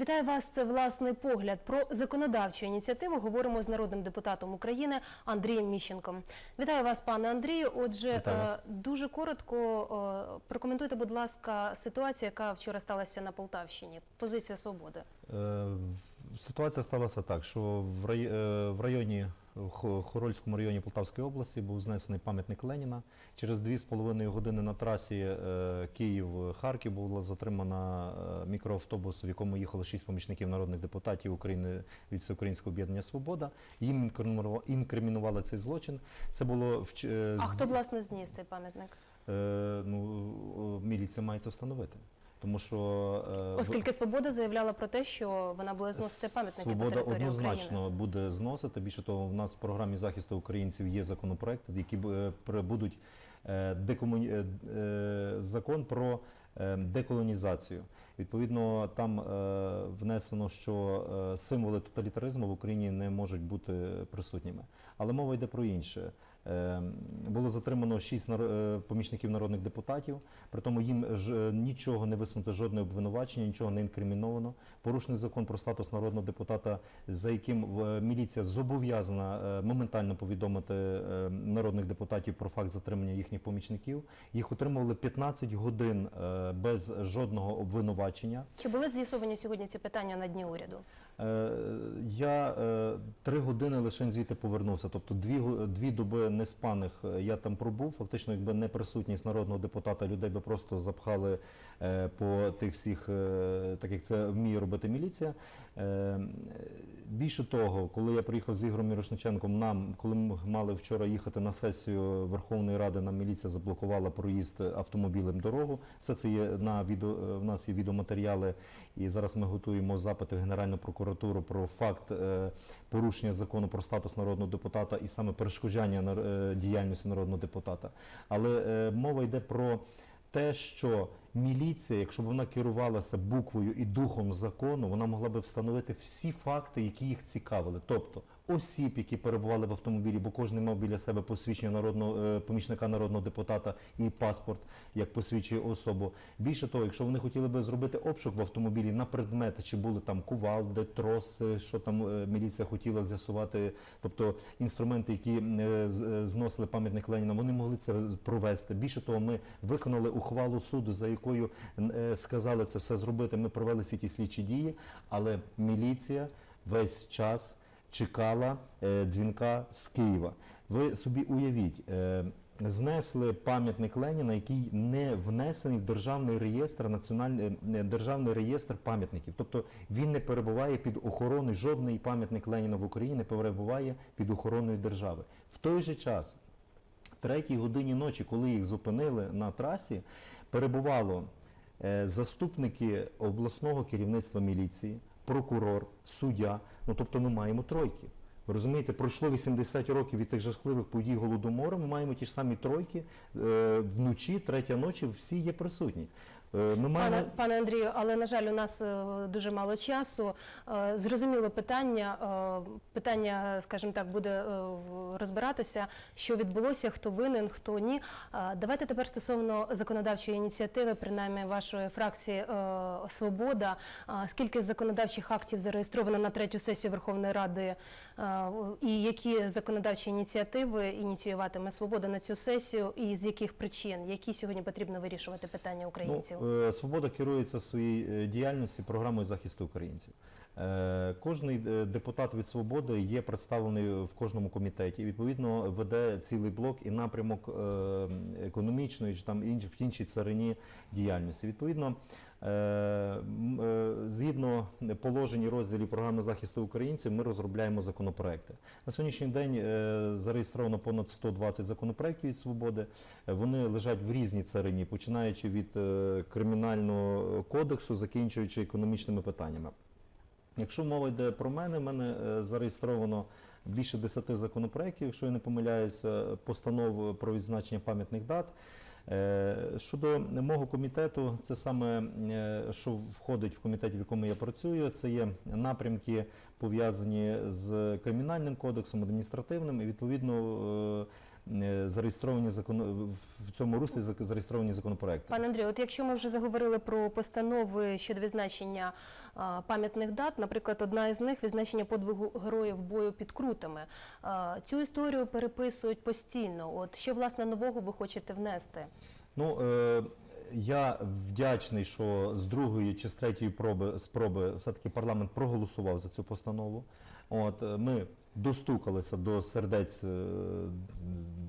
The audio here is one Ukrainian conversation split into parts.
Вітаю вас. Це власний погляд про законодавчу ініціативу. Говоримо з народним депутатом України Андрієм Міщенком. Вітаю вас, пане Андрію. Отже, вас. е, дуже коротко е, прокоментуйте, будь ласка, ситуацію, яка вчора сталася на Полтавщині. Позиція свободи. Е, Ситуація сталася так, що в е, районі в Хорольському районі Полтавської області був знесений пам'ятник Леніна. Через дві з половиною години на трасі е, Київ-Харків була затримана е, мікроавтобус, в якому їхало шість помічників народних депутатів України від Всеукраїнського об'єднання Свобода. Їм інкримінували- цей злочин. Це було в е, А хто власне зніс цей пам'ятник? е, ну, міліція має це встановити. Тому що е, Оскільки свобода заявляла про те, що вона буде зносити пам'ятники Свобода території однозначно України. буде зносити. Більше того, в нас в програмі захисту українців є законопроекти, які е, будуть е, декомуні... е, е, закон про е, деколонізацію. Відповідно, там е, внесено, що е, символи тоталітаризму в Україні не можуть бути присутніми. Але мова йде про інше. Е, Було затримано шість е, помічників народних депутатів. При тому їм е, нічого не висунуто, жодне обвинувачення, нічого не інкриміновано. Порушений закон про статус народного депутата, за яким міліція зобов'язана моментально повідомити народних депутатів про факт затримання їхніх помічників. Їх утримували 15 годин без жодного обвинувачення. Чи були з'ясовані сьогодні ці питання на дні уряду? Я три години лише звідти повернувся. Тобто дві, дві доби неспаних е, я там пробув. Фактично, якби не присутність народного депутата, людей би просто запхали е, по тих всіх, е, так як це вміє робити міліція. Більше того, коли я приїхав з Ігорем Мірошниченком, нам, коли ми мали вчора їхати на сесію Верховної Ради, нам міліція заблокувала проїзд автомобілем дорогу. Все це є на відео. е, В нас є відеоматеріали, і зараз ми готуємо запити в Генеральну прокуратуру про факт е, порушення закону про статус народного депутата і саме перешкоджання нар- е, діяльності народного депутата. Але мова йде про те, що міліція, якщо б вона керувалася буквою і духом закону, вона могла би встановити всі факти, які їх цікавили. Тобто осіб, які перебували в автомобілі, бо кожен мав біля себе посвідчення народного е, помічника народного депутата і паспорт, як посвідчує особу. Більше того, якщо вони хотіли би зробити обшук в автомобілі на предмети, чи були там кувалди, троси, що там е, міліція хотіла з'ясувати, тобто інструменти, які е, зносили пам'ятник Леніна, вони могли це провести. Більше того, ми виконали ухвалу суду, за якою е, сказали це все зробити. Ми провели всі ті слідчі дії, але міліція весь час чекала е, дзвінка з Києва. Ви собі уявіть. е, Знесли пам'ятник Леніна, який не внесений в державний реєстр національний державний реєстр пам'ятників. Тобто він не перебуває під охороною. Жодний пам'ятник Леніна в Україні не перебуває під охороною держави. В той же час, третій годині ночі, коли їх зупинили на трасі, перебувало е, заступники обласного керівництва міліції, прокурор, суддя. Ну тобто ми маємо тройки. Ви розумієте, пройшло 80 років від тих жахливих подій голодомору. Ми маємо ті ж самі тройки е, вночі, третя ночі, всі є присутні. Е, Ми маємо Пане, пане Андрію, але на жаль, у нас е, дуже мало часу. Е, Зрозуміло питання. Питання, скажімо так, буде розбиратися, що відбулося, хто винен, хто ні. Давайте тепер стосовно законодавчої ініціативи, принаймні вашої фракції Свобода. Скільки законодавчих актів зареєстровано на третю сесію Верховної Ради, і які законодавчі ініціативи ініціюватиме Свобода на цю сесію, і з яких причин, які сьогодні потрібно вирішувати питання українців? Е, Свобода керується своєю е, діяльності програмою захисту українців. Е, Кожний депутат від свободи є представлений в кожному комітеті. Відповідно, веде цілий блок і напрямок економічної чи там інші в іншій царині діяльності. Відповідно, згідно положень і розділів програми захисту українців, ми розробляємо законопроекти. На сьогоднішній день е, зареєстровано понад 120 законопроєктів від свободи. Е, Вони лежать в різній царині, починаючи від е, кримінального кодексу, закінчуючи економічними питаннями. Якщо мова йде про мене, в мене е, зареєстровано більше 10 законопроєктів, якщо я не помиляюся, постанов про відзначення пам'ятних дат. Е, Щодо мого комітету, це саме е, що входить в комітет, в якому я працюю, це є напрямки пов'язані з кримінальним кодексом, адміністративним, і відповідно е, зареєстровані закон... в цьому руслі зареєстровані законопроекти. Пане Андрію, от якщо ми вже заговорили про постанови щодо відзначення пам'ятних дат, наприклад, одна із них відзначення подвигу героїв бою під крутами. Цю історію переписують постійно. От що власне нового ви хочете внести? Ну, е, я вдячний, що з другої чи з третьої проби, спроби все-таки парламент проголосував за цю постанову. От, е, ми достукалися до сердець е,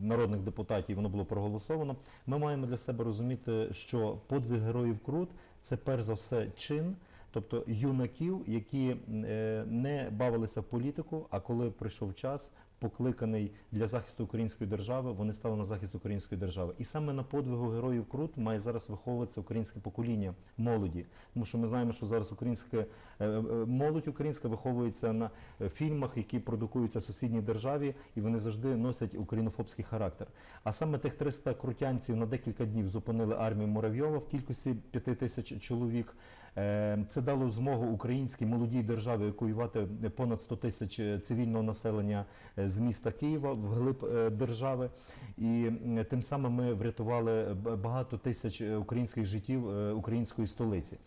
народних депутатів, воно було проголосовано. Ми маємо для себе розуміти, що подвиг героїв Крут це перш за все чин. Тобто юнаків, які е, не бавилися в політику, а коли прийшов час, покликаний для захисту української держави, вони стали на захист української держави. І саме на подвигу героїв Крут має зараз виховуватися українське покоління молоді. Тому що ми знаємо, що зараз українська е, е, молодь українська виховується на е, фільмах, які продукуються в сусідній державі, і вони завжди носять українофобський характер. А саме тих 300 крутянців на декілька днів зупинили армію Муравйова в кількості 5 тисяч чоловік. Е, Це дало змогу українській молодій державі евакуювати понад 100 тисяч е, цивільного населення е, з міста Києва вглиб держави. І тим самим ми врятували багато тисяч українських життів української столиці.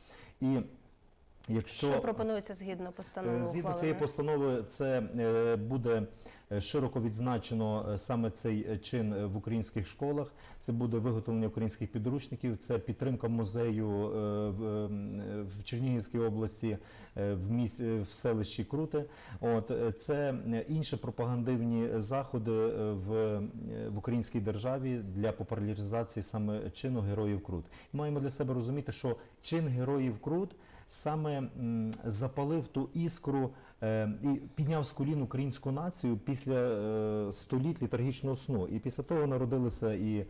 І якщо Що пропонується згідно постанови? Згідно цієї постанови, це буде широко відзначено е, саме цей е, чин е, в українських школах. Це буде виготовлення українських підручників, це підтримка музею е, в, е, Чернігівській області, е, в міс е, в селищі Круте. От е, це е, інші пропагандивні заходи е, в, е, в українській державі для популяризації саме чину героїв Крут. І маємо для себе розуміти, що чин героїв Крут саме запалив ту іскру е, і підняв з колін українську націю після е, століть літаргічного сну. І після того народилися і е,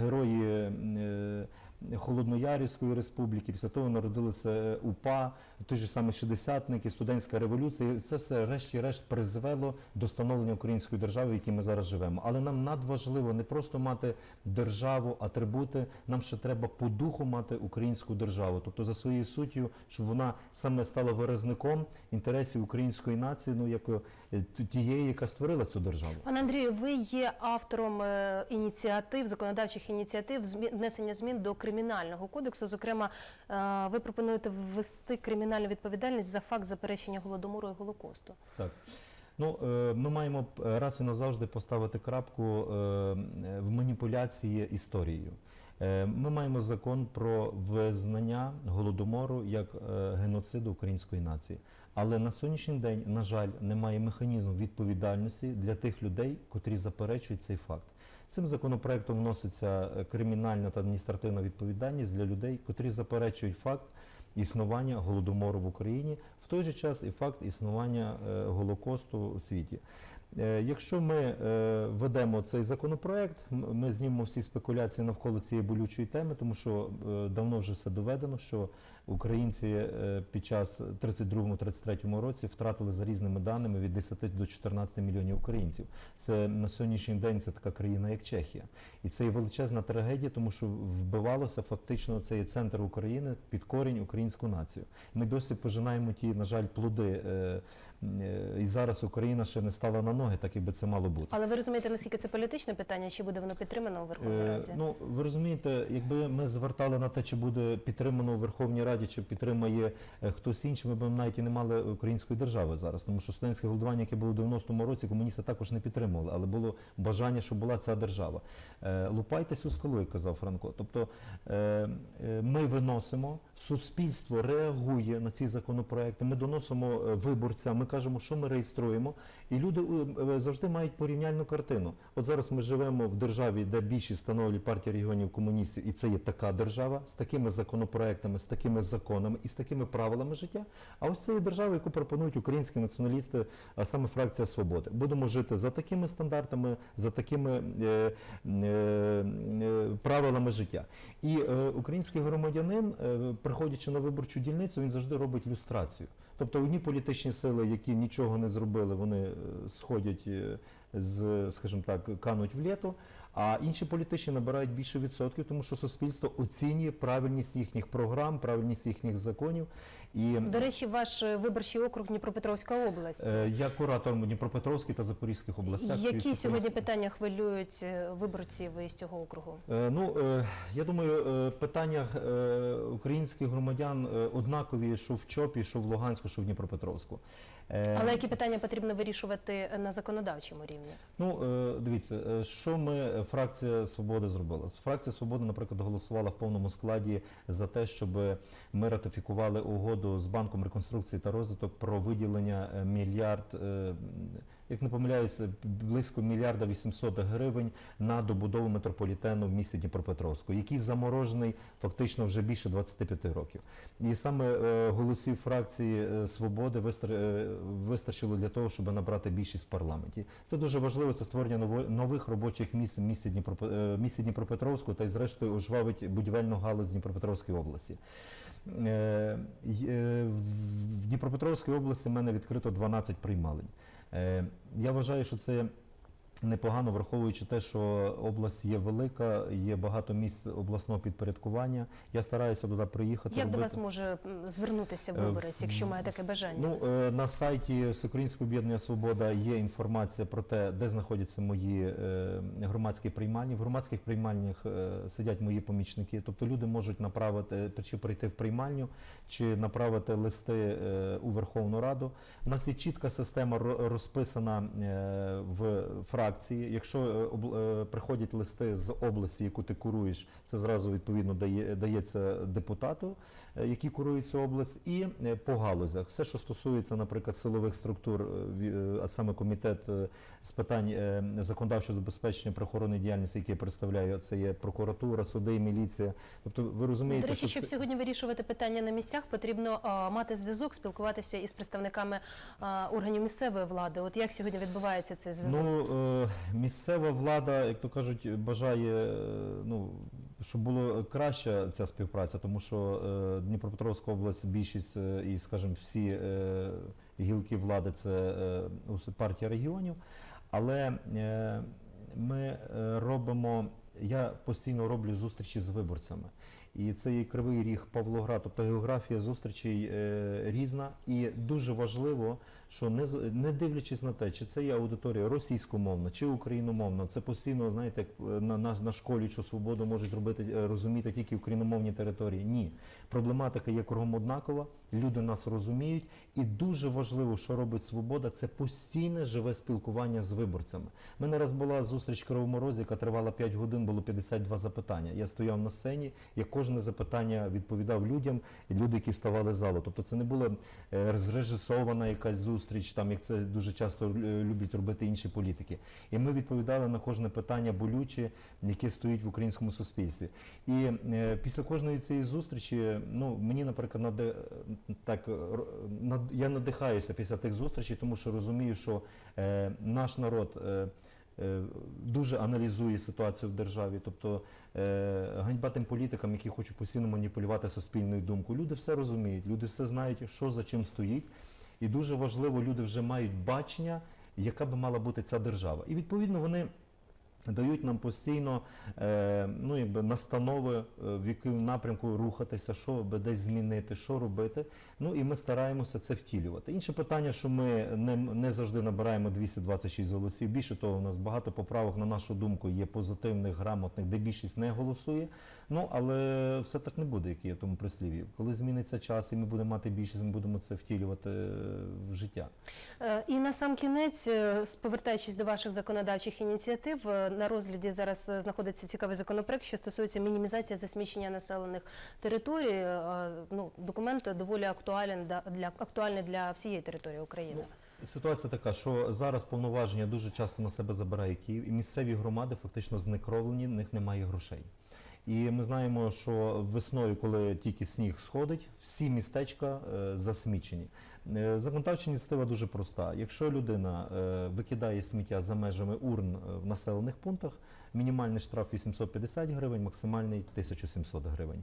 герої е, Холодноярівської республіки, після того народилися е, УПА, той же самий шістдесятники, студентська революція. Це все решті-решт призвело до становлення української держави, в якій ми зараз живемо. Але нам надважливо не просто мати державу, атрибути. Нам ще треба по духу мати українську державу, тобто за своєю суттю, щоб вона саме стала виразником інтересів української нації, ну як е, тієї, яка створила цю державу. Пане Андрію, ви є автором е, ініціатив, законодавчих ініціатив внесення змін до кримінального кодексу. Зокрема, е, ви пропонуєте ввести кримінальну відповідальність за факт заперечення голодомору і голокосту. Так. Ну, е, ми маємо раз і назавжди поставити крапку е, в маніпуляції історією. Ми маємо закон про визнання голодомору як геноциду української нації. Але на сьогоднішній день, на жаль, немає механізму відповідальності для тих людей, котрі заперечують цей факт. Цим законопроектом вноситься е, кримінальна та адміністративна відповідальність для людей, котрі заперечують факт існування голодомору в Україні, в той же час і факт існування е, Голокосту у світі. Е, Якщо ми е, ведемо цей законопроект, ми знімемо всі спекуляції навколо цієї болючої теми, тому що е, давно вже все доведено, що українці під час 32-33 році втратили за різними даними від 10 до 14 мільйонів українців. Це на сьогоднішній день це така країна, як Чехія, і це є величезна трагедія, тому що вбивалося фактично цей центр України під корінь українську націю. Ми досі пожинаємо ті, на жаль, плоди. Е, І зараз Україна ще не стала на ноги, так якби це мало бути. Але ви розумієте, наскільки це політичне питання, чи буде воно підтримано у Верховній Е, Раді? Ну, ви розумієте, якби ми звертали на те, чи буде підтримано у Верховній Раді, чи підтримає е, хтось інший, ми б навіть і не мали української держави зараз. Тому що студентське голодування, яке було в 90-му році, комуністи також не підтримували, але було бажання, щоб була ця держава. Е, Лупайтесь у скалу, як казав Франко. Тобто е, ми виносимо, суспільство реагує на ці законопроекти, ми доносимо виборцям, ми кажемо, що ми реєструємо, і люди е, е, завжди мають порівняльну картину. От зараз ми живемо в державі, де більшість становлює партія регіонів комуністів, і це є така держава з такими законопроектами, з такими законами і з такими правилами життя. А ось це є держава, яку пропонують українські націоналісти, а саме фракція свободи. Будемо жити за такими стандартами, за такими е, е, е, правилами життя. І е, український громадянин, е, приходячи на виборчу дільницю, він завжди робить люстрацію. Тобто одні політичні сили, які нічого не зробили, вони е, сходять е, з, скажімо так, кануть в літо. А інші політичні набирають більше відсотків, тому що суспільство оцінює правильність їхніх програм, правильність їхніх законів. І До речі, ваш е, виборчий округ Дніпропетровська область. е, я куратором у Дніпропетровській та Запорізьких областях. Які сьогодні питання хвилюють е, виборців із цього округу? Ну, я думаю, питання українських громадян однакові, що в Чопі, що в Луганську, що в Дніпропетровську. Е, Але які питання потрібно вирішувати на законодавчому рівні? Ну, е, дивіться, е, що ми, е, фракція Свободи, зробила? Фракція Свободи, наприклад, голосувала в повному складі за те, щоб ми ратифікували угоду з Банком реконструкції та розвиток про виділення е, мільярд, е, як не помиляюся, близько мільярда 800 гривень на добудову метрополітену в місті Дніпропетровську, який заморожений фактично вже більше 25 років. І саме е, голосів фракції е, Свободи е, вистачило для того, щоб набрати більшість в парламенті. Це дуже важливо. Це створення нових робочих місць в місті, Дніпропетровську та й зрештою ожвавить будівельну галузь Дніпропетровської області. В Дніпропетровській області в мене відкрито 12 приймалень. Е, Я вважаю, що це непогано, враховуючи те, що область є велика, є багато місць обласного підпорядкування. Я стараюся туди приїхати. Як до вас може звернутися Е, виборець, якщо має таке бажання? Ну, е, на сайті Всеукраїнського об'єднання Свобода є інформація про те, де знаходяться мої е, громадські приймальні. В громадських приймальнях сидять мої помічники. Тобто люди можуть направити чи прийти в приймальню, чи направити листи у Верховну Раду. У нас є чітка система розписана в фракції. Якщо е, е, приходять листи з області, яку ти куруєш, це зразу відповідно дає, дається депутату, які курують цю область, і е, по галузях. Все, що стосується, наприклад, силових структур, е, е, а саме комітет е, з питань е, законодавчого забезпечення правоохоронної діяльності, який я представляю, це є прокуратура, суди, міліція. Тобто, ви розумієте, До речі, що щоб це- сьогодні вирішувати питання на місцях, потрібно а, мати зв'язок, спілкуватися із представниками а, органів місцевої влади. От як сьогодні відбувається цей зв'язок? Ну, е, місцева влада, як то кажуть, бажає, е, ну, щоб було краща ця співпраця, тому що е, Дніпропетровська область, більшість е, і, скажімо, всі е, гілки влади це е, партія регіонів. Але ми робимо, я постійно роблю зустрічі з виборцями. І це є кривий ріг Павлоград. Тобто географія зустрічей е, різна, і дуже важливо, що не не дивлячись на те, чи це є аудиторія російськомовна чи україномовна, це постійно знаєте, е, на, на, на школі, що свободу можуть зробити е, розуміти тільки україномовні території. Ні, проблематика є кругом однакова. Люди нас розуміють, і дуже важливо, що робить свобода, це постійне живе спілкування з виборцями. У мене раз була зустріч в Кривому яка тривала 5 годин, було 52 запитання. Я стояв на сцені, я кожне запитання відповідав людям, і люди, які вставали з залу. Тобто це не була е, зрежисована якась зустріч, там як це дуже часто е, люблять робити інші політики. І ми відповідали на кожне питання болюче, яке стоїть в українському суспільстві. І е, після кожної цієї зустрічі, ну мені, наприклад, наде так я надихаюся після тих зустрічей, тому що розумію, що наш народ. Дуже аналізує ситуацію в державі, тобто е, ганьба тим політикам, які хочуть постійно маніпулювати суспільною думкою. Люди все розуміють, люди все знають, що за чим стоїть. І дуже важливо, люди вже мають бачення, яка би мала бути ця держава. І відповідно вони дають нам постійно е, ну, якби настанови, е, в якому напрямку рухатися, що десь змінити, що робити. Ну і ми стараємося це втілювати. Інше питання, що ми не, не завжди набираємо 226 голосів. Більше того, у нас багато поправок, на нашу думку, є позитивних, грамотних, де більшість не голосує. Ну але все так не буде, як є тому прислів'ї. Коли зміниться час і ми будемо мати більшість, ми будемо це втілювати е, в життя. І на сам кінець, повертаючись до ваших законодавчих ініціатив, на розгляді зараз е, знаходиться цікавий законопроект, що стосується мінімізації засмічення населених територій. Е, Ну, документ доволі актуален для актуальний для всієї території України. Ситуація така, що зараз повноваження дуже часто на себе забирає Київ, і місцеві громади фактично знекровлені, в них немає грошей. І ми знаємо, що весною, коли тільки сніг сходить, всі містечка е, засмічені. Е, Законодавча ініціатива дуже проста. Якщо людина е, викидає сміття за межами урн в населених пунктах, мінімальний штраф 850 гривень, максимальний 1700 гривень.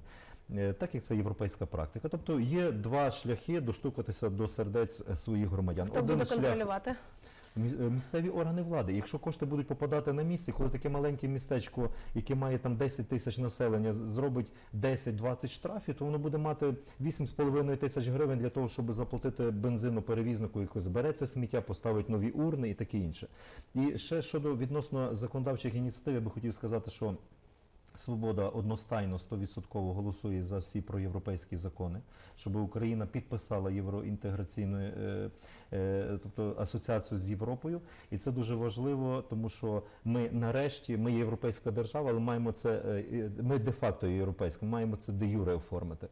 Так як це європейська практика. Тобто є два шляхи достукатися до сердець своїх громадян. Хто буде контролювати? Е, Місцеві органи влади. Якщо кошти будуть попадати на місці, коли таке маленьке містечко, яке має там 10 тисяч населення, зробить 10-20 штрафів, то воно буде мати 8,5 тисяч гривень для того, щоб заплатити бензину перевізнику, який збереться сміття, поставить нові урни і таке інше. І ще щодо відносно законодавчих ініціатив, я би хотів сказати, що Свобода одностайно 100% голосує за всі проєвропейські закони, щоб Україна підписала євроінтеграційну, е, е, тобто асоціацію з Європою. І це дуже важливо, тому що ми нарешті, ми європейська держава, але маємо це, е, ми де-факто є європейська, маємо це де юре оформити.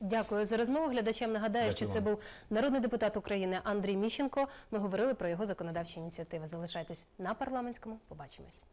Дякую за розмову. Глядачам нагадаю, Дякую що це вам. був народний депутат України Андрій Міщенко. Ми говорили про його законодавчі ініціативи. Залишайтесь на парламентському. Побачимось.